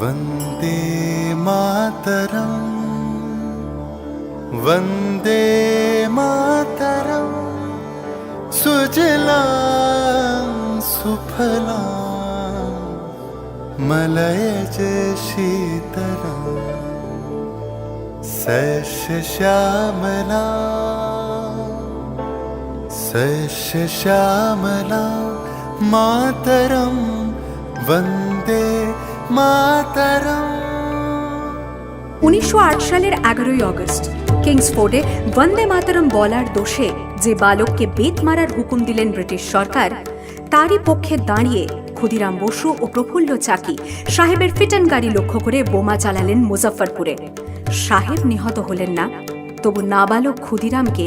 वन्दे मातरम्। वन्दे मातरम्। सुजलां सुफलां। मलयज शीतलम्। सस्यश्यामला सस्यश्यामला मातरं वन्दे উনিশশো সালের এগারোই অগস্ট কিংসফোর্ডে বন্দে মাতরম বলার দোষে যে বালককে বেত মারার হুকুম দিলেন ব্রিটিশ সরকার, তারই পক্ষে দাঁড়িয়ে ক্ষুদিরাম বসু ও প্রফুল্ল চাকি সাহেবের ফিটন গাড়ি লক্ষ্য করে বোমা চালালেন মুজফ্ফরপুরে। সাহেব নিহত হলেন না, তবু নাবালক ক্ষুদিরামকে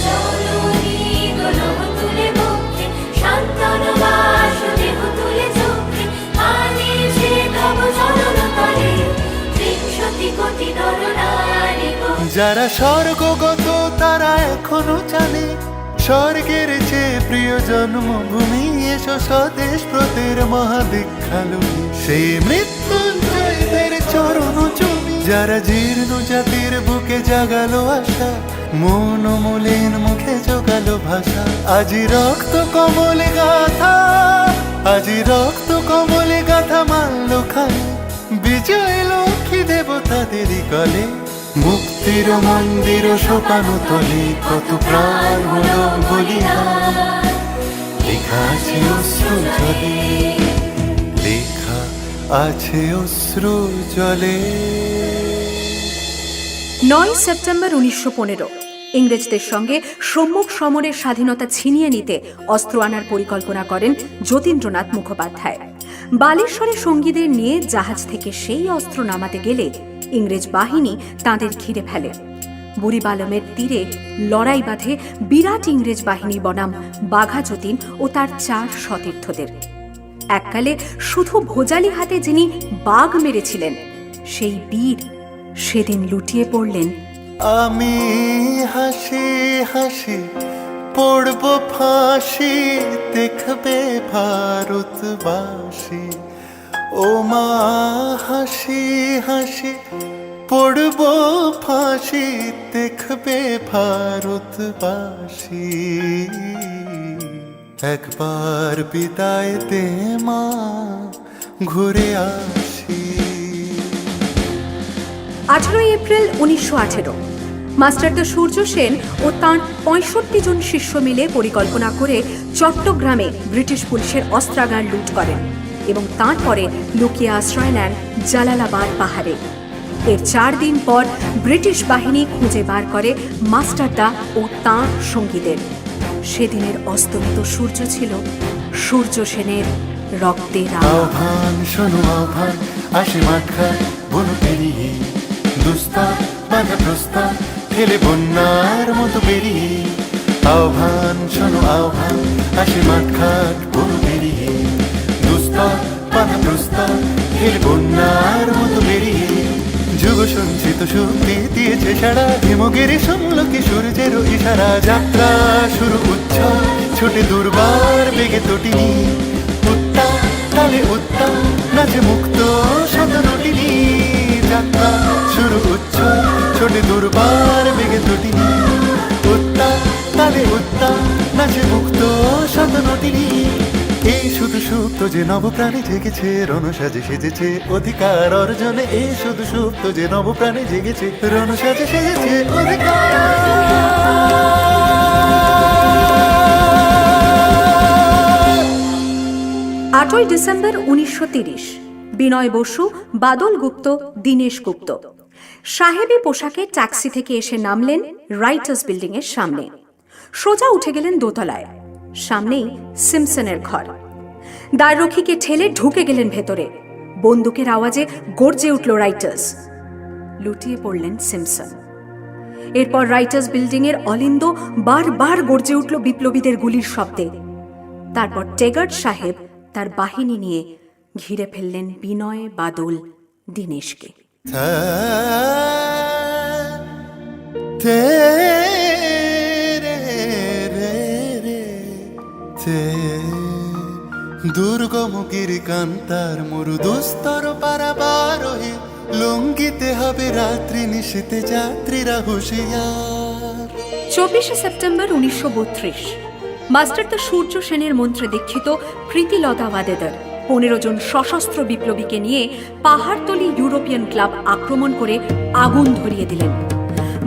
যারা স্বর্গগত, তারা এখনও জানে, স্বর্গের চেয়ে প্রিয় জন্মভূমি এসো স্বদেশ প্রতের মহাদীক্ষালু। সেই মৃত্যুঞ্জয়দের চরণ চুমি, যারা জীর্ণ জাতির বুকে জাগালো আশা, মন মলিন মুখে জোগালো ভাষা। আজি রক্ত কমলে গাথা, আজি রক্ত কমলে গাথা মানলো খালি বিজয় লক্ষ্মী দেবতাদেরই কলে। মুক্তির মন্দির সোপানো তলে কত প্রাণ হলো বলিদান লেখা আছে অশ্রু জলে, লেখা আছে অশ্রু জলে। নয় সেপ্টেম্বর উনিশশো পনেরো। ইংরেজদের সঙ্গে সম্মুখ সমরের স্বাধীনতা ছিনিয়ে নিতে অস্ত্র আনার পরিকল্পনা করেন যতীন্দ্রনাথ মুখোপাধ্যায়। বালেশ্বরে সঙ্গীদের নিয়ে জাহাজ থেকে সেই অস্ত্র নামাতে গেলে ইংরেজ বাহিনী তাঁদের ঘিরে ফেলে। বুড়িবালমের তীরে লড়াই বাঁধে বিরাট ইংরেজ বাহিনী বনাম বাঘা যতীন ও তার চার সতীর্থদের। এককালে শুধু ভোজালি হাতে যিনি বাঘ মেরেছিলেন, সেই বীর সেদিন লুটিয়ে পড়লেন। আমি হাসি হাসি পড়ব ফাঁসি, দেখবে ভারতবাসী। ও মা, হাসি হাসি, পড়ব ফাঁসি, দেখবে ভারতবাসী। একবার বিদায় দে মা, ঘুরে আসি। আঠারোই এপ্রিল উনিশশো আঠেরো। মাস্টারদা সূর্য সেন ও তাঁর পঁয়ষট্টি জন শিষ্য মিলে পরিকল্পনা করে চট্টগ্রামে ব্রিটিশ পুলিশের অস্ত্রাগার লুট করেন। এবং তারপরে লুকিয়ে আশ্রয় নেন জালালাবাদ পাহাড়ে। এর চার দিন পর ব্রিটিশ বাহিনী খুঁজে বার করে মাস্টারদা ও তাঁর সঙ্গীদের। সেদিনের অস্তমিত সূর্য ছিল সূর্য সেনের রক্তের আলো। আহ্বান, শোনো আহ্বান, আসে মাঠা বন পেরিয়ে। দুস্তার বাধা প্রস্তার খেলে বন্যার মতো বেরিয়ে আহ্বান, শোনো আহ্বান, আসে মাঠঘাট বন পেরিয়ে। দুস্তার বাধা প্রস্তার খেলে বন্যার মতো বেরিয়ে। যুগ সঞ্চিত শক্তি দিয়েছে সারা হিমগিরি শুনলো সূর্যের ইশারা। যাত্রা শুরু উচ্ছল ছোটে দুর্বার বেগে তটিনী। উত্তা তালে উত্তা নাচে মুক্ত শত নটিনী যাত্রা শুরু উচ্চ, ছোটে দুর্বার সুপ্ত যে নবপ্রাণে জেগেছে, রণসাজে সেজেছে অধিকার অর্জনে। এই শুধু সুপ্ত যে নবপ্রাণে জেগেছে, রণসাজে সেজেছে অধিকার। আটই ডিসেম্বর উনিশশো বিনয় বসু, বাদল গুপ্ত, দীনেশ গুপ্ত। সাহেবী পোশাকে ট্যাক্সি থেকে এসে নামলেন রাইটার্স বিল্ডিং এর সামনে। সোজা উঠে গেলেন দোতলায়। সামনেই সিমসনের ঘর। দ্বাররক্ষীকে ঠেলে ঢুকে গেলেন ভেতরে। বন্দুকের আওয়াজে গর্জে উঠল রাইটার্স। লুটিয়ে পড়লেন সিমসন। এরপর রাইটার্স বিল্ডিং এর অলিন্দ বারবার গর্জে উঠল বিপ্লবীদের গুলির শব্দে। তারপর টেগার্ড সাহেব তার বাহিনী নিয়ে ঘিরে ফেললেন বিনয় বাদল দীনেশকে। দুর্গমুখীর কান্তার মরু দুস্তর পারাবার লঙ্গিতে হবে রাত্রি নিশীতে যাত্রীরা হুঁশিয়ার। চব্বিশে সেপ্টেম্বর উনিশশো বত্রিশ, মাস্টার দ্য সূর্য সেনের মন্ত্রে দীক্ষিত প্রীতিলতা ওয়াদেদার পনেরো জন সশস্ত্র বিপ্লবীকে নিয়ে পাহাড়তলি ইউরোপিয়ান ক্লাব আক্রমণ করে আগুন ধরিয়ে দিলেন।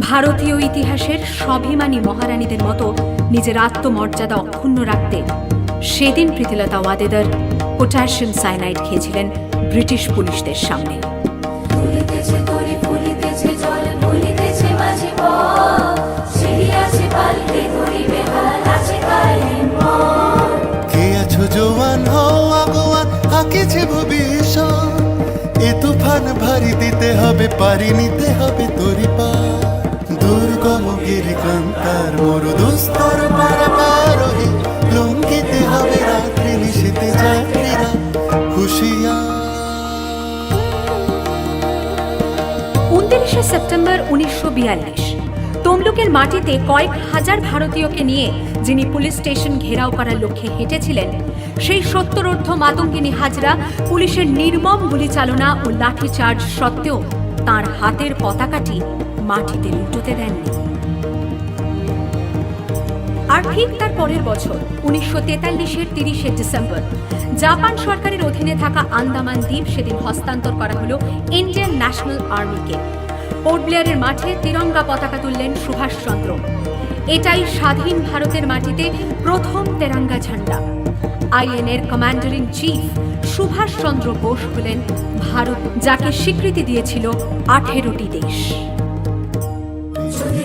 ভারতীয় ইতিহাসের স্বাভিমানী মহারানীদের মতো নিজের আত্মমর্যাদা অক্ষুণ্ণ রাখতে সেদিন প্রীতিলতা ওয়াদেদার পটাশিয়াম সাইনাইড খেয়েছিলেন ব্রিটিশ পুলিশদের সামনে। মন কে আছো জোয়ান হও আগোয়ান আঁকেছে ভবিষ্যৎ। এ তুফান ভারী দিতে হবে পারি নিতে হবে তরি পা। দুর্গম গিরিকান্তার মরু সেপ্টেম্বর উনিশশো বিয়াল্লিশ। তমলুকের মাটিতে কয়েক হাজার ভারতীয়কে নিয়ে যিনি পুলিশ স্টেশন ঘেরাও করার লক্ষ্যে হেঁটেছিলেন, সেই সত্তরোর্ধ মাতঙ্গিনী হাজরা পুলিশের নির্মম গুলিচালনা ও লাঠিচার্জ সত্ত্বেও তার হাতের পতাকাটি মাটিতে লুটোতে দেননি। আর ঠিক তার পরের বছর, উনিশশো তেতাল্লিশের তিরিশে ডিসেম্বর, জাপান সরকারের অধীনে থাকা আন্দামান দ্বীপ সেদিন হস্তান্তর করা হলো ইন্ডিয়ান ন্যাশনাল আর্মিকে। পোর্ট ব্লেয়ারের মাঠে তিরঙ্গা পতাকা তুললেন সুভাষচন্দ্র এটাই স্বাধীন ভারতের মাটিতে প্রথম তেরাঙ্গা ঝান্ডা। আইএনএর commander in chief Subhas Chandra Bose হলেন ভারত যাকে স্বীকৃতি দিয়েছিল আঠেরোটি দেশ। যদি